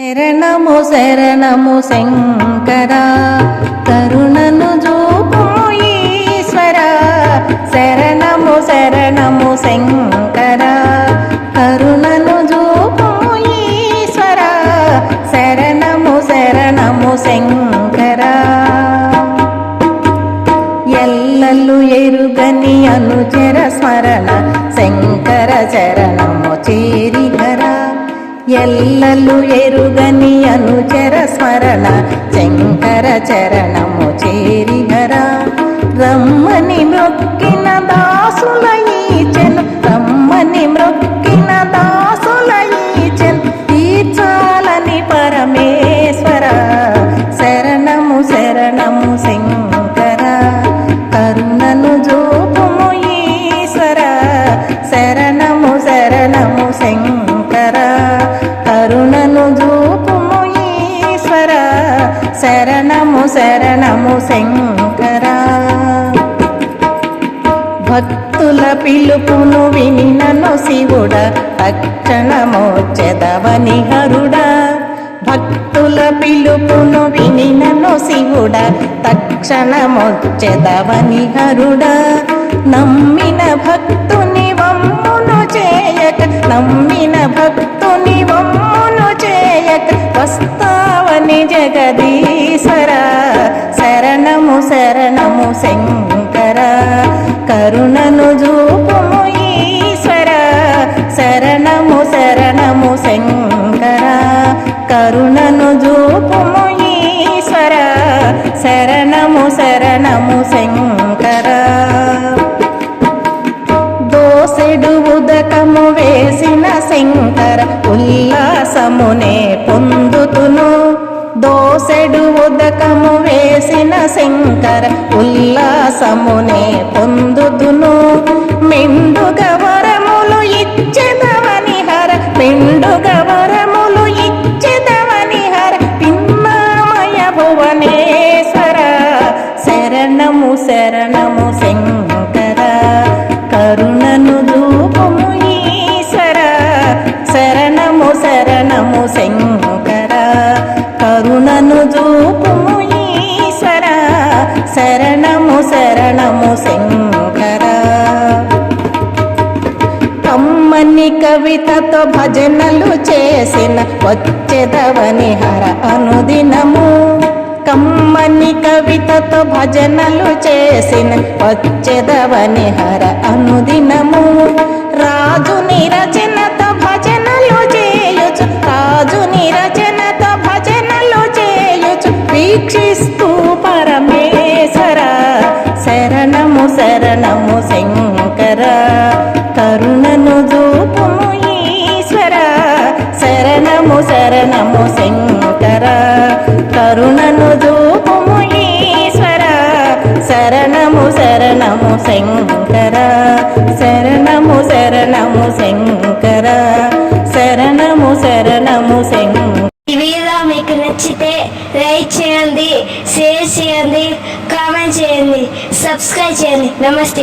శరణము శరణము శంకరా. కరుణను చూపు ఈశ్వర. శరణము శరణము శంకరా. కరుణను చూపు ఈశ్వర. శరణము శరణము శంకరా. ఎల్లలు ఎరుగని అనుచర స్మరణ. శంకర చరణము చేరి ఎల్లలు ఎరుగని అనుచర స్మరణ శంకర చరణము చేరిహర రమ్మని మృక్కిన దాసుల ఈచెను రమ్మని మృక్కి శరణము శరణము శంకర. భక్తుల పిలుపును వినినను శివుడ తక్షణమోచెదవని హరుడ. భక్తుల పిలుపును వినినను శివుడ తక్షణమొచ్చెదవని హరుడ. నమ్మ శంకర కరుణను చూపుము ఈశ్వర శరణము శరణము శంకర కరుణను చూపుము ఈశ్వర శరణము శరణము శంకర. దోసెడు ఉదకము వేసిన శంకర ఉల్లాసమునే పొందుతును. దోసెడు ఉదకము శంకర ఉల్లాసమునే పొందుదును. మెండుగా శంకర కమ్మని కవితతో భజనలు చేసిన వచ్చేదవని హర అనుదినము. కమ్మని కవితతో భజనలు చేసిన వచ్చేదవని హర అనుదినము. రాజుని రచనతో కరుణను జూపుము ఈశ్వర. శరణము శరణము శంకర. శరణము శరణము శంకర. శరణము శరణము శంకర. ఈ వీడియో మీకు నచ్చితే లైక్ చేయండి షేర్ చేయండి కామెంట్ చేయండి సబ్స్క్రైబ్ చేయండి. నమస్తే.